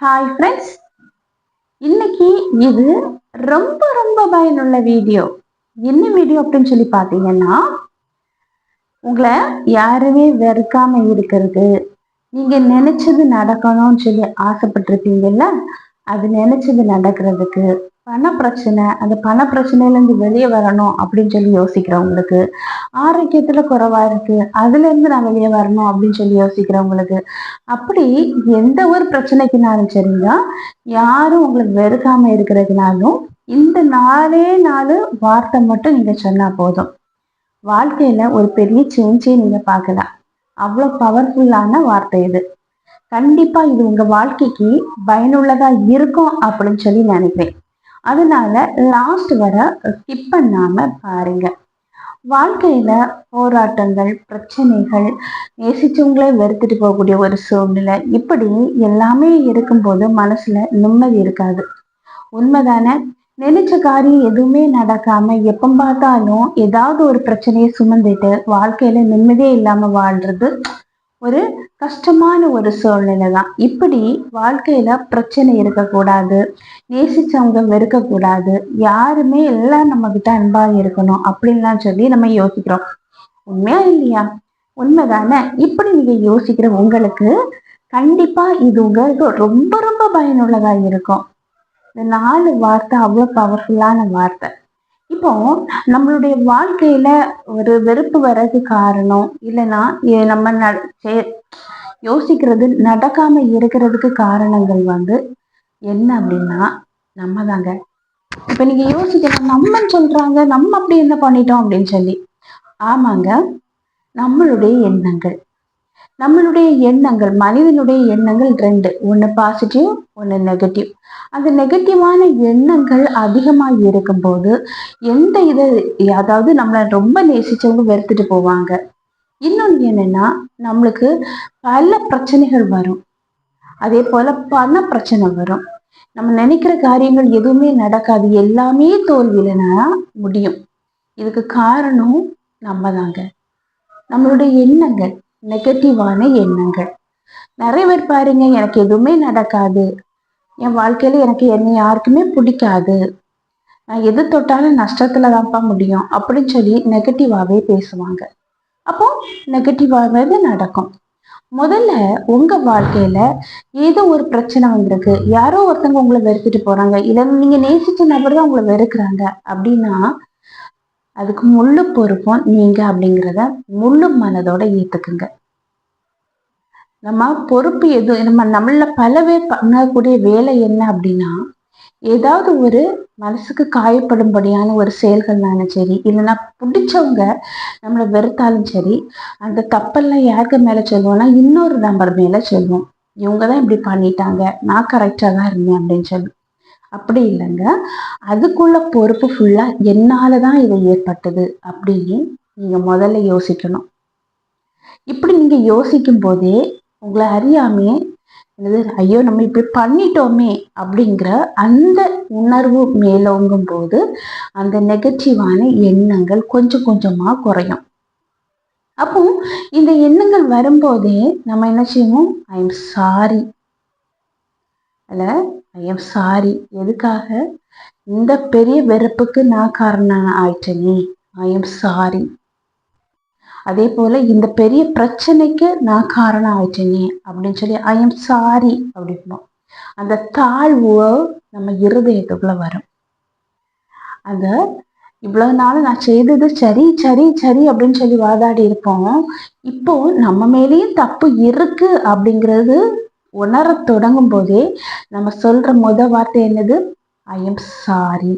Hi friends இன்னைக்கு இது ரொம்ப ரொம்ப பயனுள்ள வீடியோ. என்ன வீடியோ அப்படின்னு சொல்லி பார்த்தீங்கன்னா உங்களை யாருமே வெறுக்காம இருக்கிறது. நீங்க நினைச்சது நடக்கணும்னு சொல்லி ஆசைப்பட்டிருப்பீங்கல்ல? அது நினைச்சது நடக்கிறதுக்கு பண பிரச்சனை அந்த பண பிரச்சனையிலேருந்து வெளியே வரணும் அப்படின்னு சொல்லி யோசிக்கிறவங்களுக்கு ஆரோக்கியத்தில் குறைவாக இருக்கு அதுலேருந்து நான் வெளியே வரணும் அப்படின்னு சொல்லி யோசிக்கிறவங்களுக்கு அப்படி எந்த ஒரு பிரச்சனைக்குனாலும் சரிங்க. யாரும் உங்களுக்கு வெறுக்காம இருக்கிறதுனாலும் இந்த நாலே நாலு வார்த்தை மட்டும் நீங்கள் சொன்னால் போதும். வாழ்க்கையில் ஒரு பெரிய சேஞ்சே நீங்கள் பார்க்கலாம் அவ்வளோ பவர்ஃபுல்லான வார்த்தை இது. கண்டிப்பாக இது உங்கள் வாழ்க்கைக்கு பயனுள்ளதாக இருக்கும் அப்படின்னு சொல்லி நினைக்கிறேன். அதனால லாஸ்ட் வர ஸ்கிப் பண்ணாம பாருங்க. வாழ்க்கையில போராட்டங்கள் பிரச்சனைகள் நேசிச்சவங்களே வெறுத்துட்டு போகக்கூடிய ஒரு சூழ்நிலை. இப்படி எல்லாமே இருக்கும்போது மனசுல நிம்மதி இருக்காது. உண்மைதானே? நினைச்ச காரியம் எதுவுமே நடக்காம எப்ப பார்த்தாலும் ஏதாவது ஒரு பிரச்சனையை சுமந்துட்டு வாழ்க்கையில நிம்மதியே இல்லாம வாழ்றது ஒரு கஷ்டமான ஒரு சூழ்நிலை தான் இப்படி வாழ்க்கையில பிரச்சனை இருக்கக்கூடாது. நேசிச்சவங்க வெறுக்கக்கூடாது. யாருமே எல்லாம் நம்ம கிட்ட அன்பா இருக்கணும் அப்படின்லாம் சொல்லி நம்ம யோசிக்கிறோம். உண்மையா இல்லையா? உண்மைதானே? இப்படி நீங்க யோசிக்கிற உங்களுக்கு கண்டிப்பா இது உங்களுக்கு ரொம்ப ரொம்ப பயனுள்ளதா இருக்கும். இந்த நாலு வார்த்தை அவ்வளோ பவர்ஃபுல்லான வார்த்தை. இப்போ நம்மளுடைய வாழ்க்கையில ஒரு வெறுப்பு வர்றது காரணம் இல்லைன்னா நம்ம யோசிக்கிறது நடக்காம இருக்கிறதுக்கு காரணங்கள் வந்து என்ன அப்படின்னா நம்ம தாங்க இப்ப நீங்க யோசிக்கலாம் நம்மன்னு சொல்றாங்க நம்ம அப்படி என்ன பண்ணிட்டோம் அப்படின்னு சொல்லி. ஆமாங்க நம்மளுடைய எண்ணங்கள். நம்மளுடைய எண்ணங்கள் மனிதனுடைய எண்ணங்கள் ரெண்டு. ஒன்று பாசிட்டிவ் ஒன்று நெகட்டிவ் அந்த நெகட்டிவான எண்ணங்கள் அதிகமாக இருக்கும்போது எந்த இதை அதாவது நம்மளை ரொம்ப நேசிச்சவங்க வெறுத்துட்டு போவாங்க. இன்னொன்று என்னன்னா நம்மளுக்கு பல பிரச்சனைகள் வரும். அதே போல பண பிரச்சனை வரும். நம்ம நினைக்கிற காரியங்கள் எதுவுமே நடக்காது. எல்லாமே தோல்வியிலனா முடியும். இதுக்கு காரணம் நம்ம தாங்க நம்மளுடைய எண்ணங்கள். நெகட்டிவான எண்ணங்கள். நிறைய பேர் பாருங்க எனக்கு எதுவுமே நடக்காது. என் வாழ்க்கையில எனக்கு என்னை யாருக்குமே பிடிக்காது. நான் எது தொட்டாலும் நஷ்டத்துல தான்ப்பா முடியும் அப்படின்னு சொல்லி நெகட்டிவாவே பேசுவாங்க. அப்போ நெகட்டிவாகவே நடக்கும். முதல்ல உங்க வாழ்க்கையில ஏதோ ஒரு பிரச்சனை வந்திருக்கு. யாரோ ஒருத்தவங்க உங்களை வெறுத்துட்டு போறாங்க. இல்ல நீங்க நேசிச்ச நபர் தான் உங்களை வெறுக்கிறாங்க. அப்படின்னா அதுக்கு முழு பொறுப்பும் நீங்க அப்படிங்கிறத முழு மனதோட ஏத்துக்குங்க. நம்ம பொறுப்பு எது? நம்ம நம்மள பல பேர் பண்ணக்கூடிய வேலை என்ன அப்படின்னா ஏதாவது ஒரு மனசுக்கு காயப்படும்படியான ஒரு செயல்கள்னாலும் சரி இல்லைன்னா பிடிச்சவங்க நம்மளை வெறுத்தாலும் சரி அந்த தப்பெல்லாம் யாருக்கு மேலே சொல்லுவோம்னா இன்னொரு நம்பர் மேலே சொல்லுவோம். இவங்க தான் இப்படி பண்ணிட்டாங்க நான் கரெக்டாக தான் இருந்தேன் அப்படின்னு சொல்லி. அப்படி இல்லைங்க. அதுக்குள்ள பொறுப்பு ஃபுல்லாக என்னால் தான் இது ஏற்பட்டது அப்படின்னு நீங்கள் முதல்ல யோசிக்கணும். இப்படி நீங்கள் யோசிக்கும் போதே உங்களை அறியாமே என்னது ஐயோ நம்ம இப்படி பண்ணிட்டோமே அப்படிங்கிற அந்த உணர்வு மேலோங்கும் போது அந்த நெகட்டிவான எண்ணங்கள் கொஞ்சம் கொஞ்சமாக குறையும். அப்போ இந்த எண்ணங்கள் வரும்போதே நம்ம என்ன செய்வோம்? ஐ எம் சாரி அல்ல ஐயம். சாரி. எதுக்காக? இந்த பெரிய வெறுப்புக்கு நான் காரணம் ஆயிட்டேனே. ஐயம். சாரி. அதே போல இந்த பெரிய பிரச்சனைக்கு நான் காரணம் ஆயிட்டேனே அப்படின்னு சொல்லி ஐயம். சாரி அப்படின்போம் அந்த தாழ்வு நம்ம இருதயத்துக்குள்ள வரும். அந்த இவ்வளவு நாள் நான் செய்தது சரி சரி சரி அப்படின்னு சொல்லி வாதாடி இருப்போம். இப்போ நம்ம மேலேயும் தப்பு இருக்கு அப்படிங்கிறது உணர தொடங்கும் போதே நம்ம சொல்ற முத வார்த்தை என்னது? ஐ எம் சாரி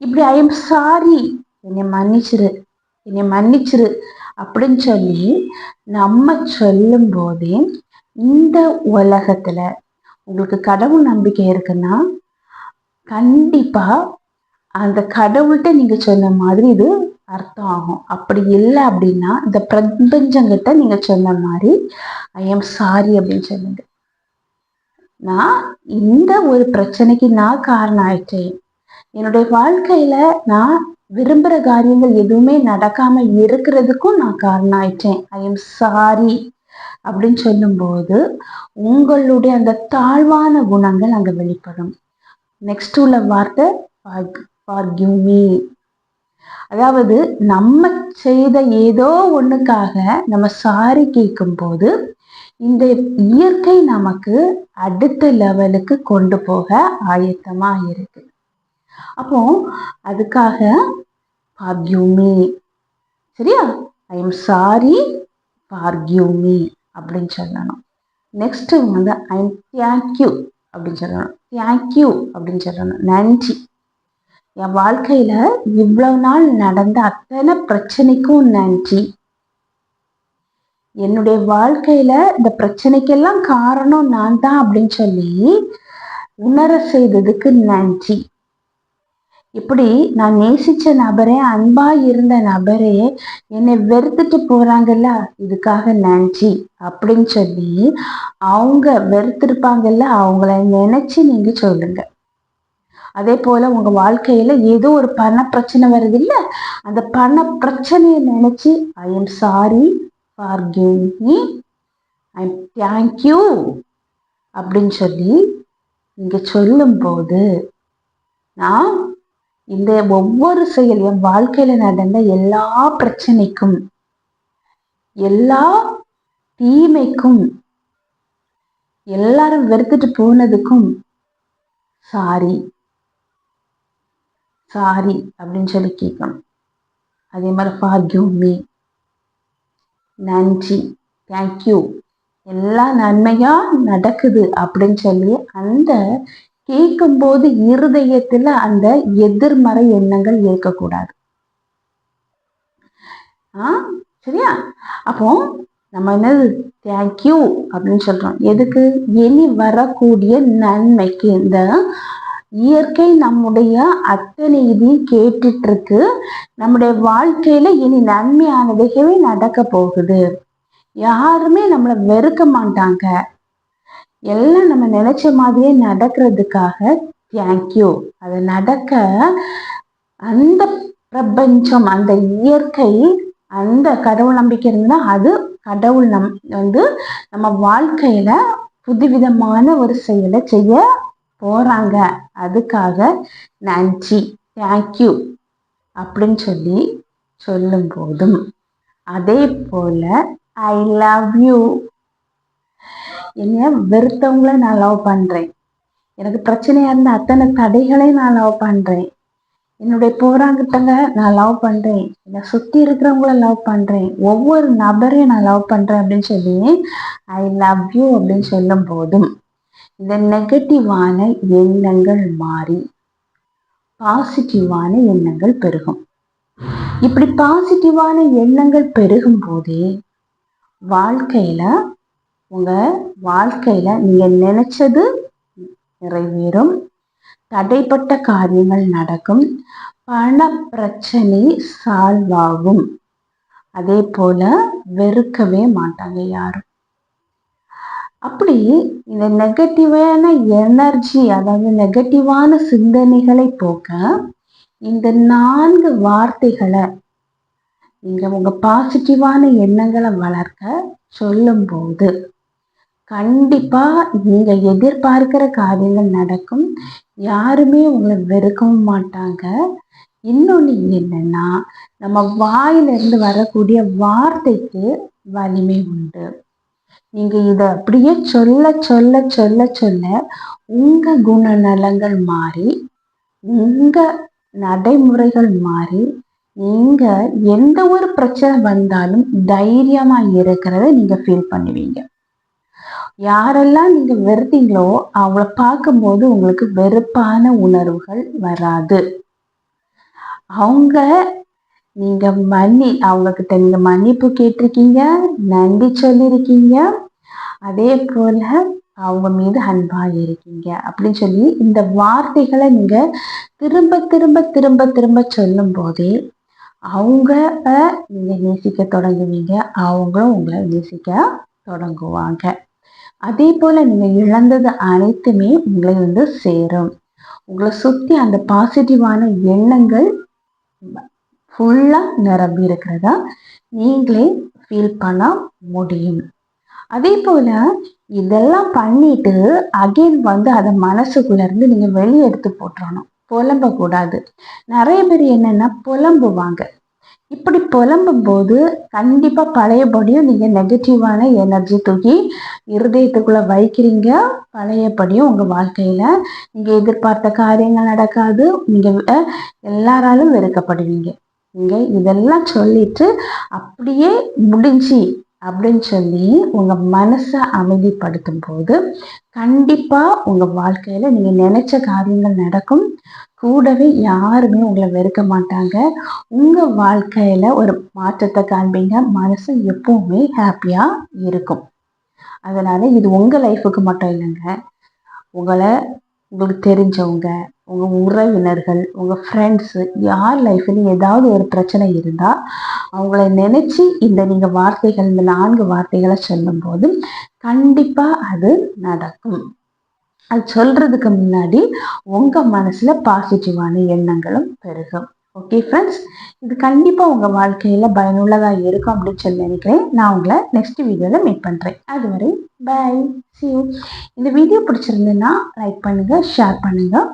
இப்படி ஐ எம் சாரி என்னை மன்னிச்சிரு. என்னை மன்னிச்சிரு. அப்படின்னு சொல்லி நம்ம சொல்லும் போதே இந்த உலகத்துல உங்களுக்கு கடவுள் நம்பிக்கை இருக்குன்னா கண்டிப்பா அந்த கடவுள்கிட்ட நீங்க சொன்ன மாதிரி இது அர்த்தம் ஆகும் அப்படி இல்லை அப்படின்னா இந்த பிரபஞ்சங்கிட்ட நீங்க சொன்ன மாதிரி ஐ எம் சாரி அப்படின்னு சொன்னீங்க நான் இந்த ஒரு பிரச்சனைக்கு நான் காரணம் ஆயிட்டேன் என்னுடைய வாழ்க்கையில நான் விரும்புகிற காரியங்கள் எதுவுமே நடக்காம இருக்கிறதுக்கும் நான் காரணம் ஆயிட்டேன் ஐ எம் சாரி அப்படின்னு சொல்லும்போது உங்களுடைய அந்த தாழ்வான குணங்கள் அங்கே வெளிப்படும். நெக்ஸ்ட் உள்ள வார்த்தை ஃபார்கிவ் மீ அதாவது நம்ம செய்த ஏதோ ஒண்ணுக்காக நம்ம சாரி கேட்கும் போது இந்த இயற்கை நமக்கு அடுத்த லெவலுக்கு கொண்டு போக ஆயத்தமா இருக்கு. அப்போ அதுக்காக ஃபார்கியூமி சரியா? ஐ எம் சாரி ஃபார்கியூமி அப்படின்னு சொல்லணும். நெக்ஸ்ட் வந்து ஐ எம் தேங்க்யூ அப்படின்னு சொல்லணும். தேங்க்யூ அப்படின்னு சொல்லணும். நன்றி. என் வாழ்க்கையில இவ்வளவு நாள் நடந்த அத்தனை பிரச்சனைக்கும் நன்றி. என்னுடைய வாழ்க்கையில இந்த பிரச்சனைக்கெல்லாம் காரணம் நான் தான் அப்படின்னு சொல்லி உணர செய்ததுக்கு நன்றி. இப்படி நான் நேசிச்ச நபரே அன்பா இருந்த நபரே என்னை வெறுத்துட்டு போறாங்கல்ல இதுக்காக நன்றி அப்படின்னு சொல்லி அவங்க வெறுத்திருப்பாங்கல்ல அவங்கள நினைச்சு நீங்க சொல்லுங்க. அதே போல உங்க வாழ்க்கையில ஏதோ ஒரு பண பிரச்சனை வருது இல்ல அந்த பண பிரச்சனையை நினைச்சு I am sorry for give me I am thank you அப்படின்னு சொல்லி நீங்கள் சொல்லும்போது நான் இந்த ஒவ்வொரு செயல் என் வாழ்க்கையில நடந்த எல்லா பிரச்சனைக்கும் எல்லா தீமைக்கும் எல்லாரும் வெறுத்துட்டு போனதுக்கும் சாரி சாரி அப்படின்னு சொல்லி கேட்கணும். அதே மாதிரி ஃபார்கியூ மீ நன்றி. தேங்க்யூ எல்லாம் நன்மையா நடக்குது அப்படின்னு சொல்லி அந்த கேட்கும்போது இருதயத்துல அந்த எதிர்மறை எண்ணங்கள் இருக்கக்கூடாது. ஆ? சரியா? அப்போ நம்ம என்னது? தேங்க்யூ அப்படின்னு சொல்றோம். எதுக்கு? இனி வரக்கூடிய நன்மைக்கு இந்த இயற்கை நம்முடைய அத்தனை இதையும் கேட்டுட்டு இருக்கு நம்முடைய வாழ்க்கையில இனி நன்மையானதுகவே நடக்க போகுது? யாருமே நம்மளை வெறுக்க மாட்டாங்க. எல்லாம் நம்ம நினைச்ச மாதிரியே நடக்கிறதுக்காக தேங்க்யூ அது நடக்க அந்த பிரபஞ்சம் அந்த இயற்கை அந்த கடவுள் நம்பிக்கை இருந்தால் அது கடவுள் நம் வந்து நம்ம வாழ்க்கையில புதுவிதமான ஒரு செயலை செய்ய போறாங்க. அதுக்காக நன்றி. தேங்க்யூ அப்படின்னு சொல்லி சொல்லும் போதும் அதே போல ஐ லவ் யூ என்னைய வெறுத்தவங்கள நான் லவ் பண்றேன். எனக்கு பிரச்சனையா இருந்த அத்தனை தடைகளையும் நான் லவ் பண்றேன். என்னுடைய போராங்கிட்டங்க நான் லவ் பண்றேன். என்னை சுத்தி இருக்கிறவங்கள லவ் பண்றேன். ஒவ்வொரு நபரையும் நான் லவ் பண்றேன் அப்படின்னு சொல்லி ஐ லவ் யூ அப்படின்னு சொல்லும் போதும் இந்த நெகட்டிவான எண்ணங்கள் மாறி பாசிட்டிவான எண்ணங்கள் பெருகும். இப்படி பாசிட்டிவான எண்ணங்கள் பெருகும் போதே வாழ்க்கையில உங்க வாழ்க்கையில நீங்க நினைச்சது நிறைவேறும். தடைப்பட்ட காரியங்கள் நடக்கும். பண பிரச்சனை சால்வ் ஆகும். அதே போல வெறுக்கவே மாட்டாங்க யாரும். அப்படி இந்த நெகட்டிவான எனர்ஜி அதாவது நெகட்டிவான சிந்தனைகளை போக்க இந்த நான்கு வார்த்தைகளை நீங்கள் உங்கள் பாசிட்டிவான எண்ணங்களை வளர்க்க சொல்லும்போது கண்டிப்பாக நீங்கள் எதிர்பார்க்கிற காரியங்கள் நடக்கும். யாருமே உங்களை வெறுக்கவும் மாட்டாங்க. இன்னொன்று என்னென்னா நம்ம வாயிலிருந்து வரக்கூடிய வார்த்தைக்கு வலிமை உண்டு. நீங்க இத அப்படியே சொல்ல சொல்ல சொல்ல சொல்ல உங்க குணநலங்கள் மாறி உங்க நடைமுறைகள் மாறி நீங்க எந்த ஒரு பிரச்சனை வந்தாலும் தைரியமா இருக்கிறத நீங்க ஃபீல் பண்ணுவீங்க. யாரெல்லாம் நீங்க வெறுத்தீங்களோ அவங்கள பார்க்கும்போது உங்களுக்கு வெறுப்பான உணர்வுகள் வராது. அவங்க நீங்க மன்னி அவங்க கிட்ட நீங்க மன்னிப்பு கேட்டிருக்கீங்க நன்றி சொல்லியிருக்கீங்க. அதே போல அவங்க மீது அன்பா இருக்கீங்க. அப்படின்னு சொல்லி இந்த வார்த்தைகளை நீங்க திரும்ப திரும்ப திரும்ப திரும்ப சொல்லும் போதே அவங்க நீங்க நேசிக்க தொடங்குவீங்க. அவங்களும் உங்களை நேசிக்க தொடங்குவாங்க. அதே போல நீங்க இழந்தது அனைத்துமே உங்களை வந்து சேரும். உங்களை சுத்தி அந்த பாசிட்டிவான எண்ணங்கள் ஃபுல்லாக நிரம்பி இருக்கிறதா? நீங்களே ஃபீல் பண்ண முடியும். அதே போல் இதெல்லாம் பண்ணிட்டு அகைன் வந்து அதை மனசுக்குள்ளேருந்து நீங்கள் வெளியே எடுத்து போட்டுறணும். புலம்பக்கூடாது. நிறைய பேர் என்னென்னா புலம்புவாங்க. இப்படி புலம்பும் போது கண்டிப்பாக பழையபடியும் நீங்கள் நெகட்டிவான எனர்ஜி தூக்கி இருதயத்துக்குள்ளே வைக்கிறீங்க. பழையபடியும் உங்கள் வாழ்க்கையில் நீங்கள் எதிர்பார்த்த காரியங்கள் நடக்காது. நீங்கள் எல்லாராலும் வெறுக்கப்படுவீங்க. நீங்க இதெல்லாம் சொல்லிட்டு அப்படியே முடிஞ்சு அப்படின்னு சொல்லி உங்க மனசை அமைதிப்படுத்தும் போது கண்டிப்பா உங்க வாழ்க்கையில நீங்க நினைச்ச காரியங்கள் நடக்கும். கூடவே யாருமே உங்களை வெறுக்க மாட்டாங்க. உங்க வாழ்க்கையில ஒரு மாற்றத்தை காண்பீங்க. மனசு எப்பவுமே ஹாப்பியா இருக்கும். அதனால இது உங்க லைஃபுக்கு மட்டும் இல்லைங்க. உங்களை உங்களுக்கு தெரிஞ்சவங்க உங்கள் உறவினர்கள் உங்கள் ஃப்ரெண்ட்ஸு யார் லைஃப்லையும் ஏதாவது ஒரு பிரச்சனை இருந்தால் அவங்கள நினச்சி இந்த நீங்கள் வார்த்தைகள் இந்த நான்கு வார்த்தைகளை சொல்லும்போது கண்டிப்பாக அது நடக்கும். அது சொல்கிறதுக்கு முன்னாடி உங்கள் மனசில் பாசிட்டிவான எண்ணங்களும் பெருகும். ஓகே ஃப்ரெண்ட்ஸ் இது கண்டிப்பாக உங்கள் வாழ்க்கையில் பயனுள்ளதாக இருக்கும் அப்படின்னு சொல்லி நினைக்கிறேன். நான் உங்களை நெக்ஸ்ட் வீடியோவில் மீட் பண்ணுறேன் அதுவரை பை சி இந்த வீடியோ பிடிச்சிருந்ததுன்னா லைக் பண்ணுங்கள் ஷேர் பண்ணுங்கள்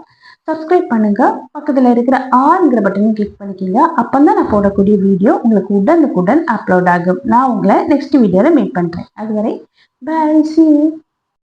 சப்ஸ்கிரைப் பண்ணுங்க. பக்கத்தில் இருக்கிற ஆளுங்கிற பட்டனையும் கிளிக் பண்ணிக்கிங்க. அப்பதான் நான் போடக்கூடிய வீடியோ உங்களுக்கு உடனுக்குடன் அப்லோட் ஆகும். நான் உங்களை நெக்ஸ்ட் வீடியோவில் மீட் பண்ணுறேன் அதுவரை பை சி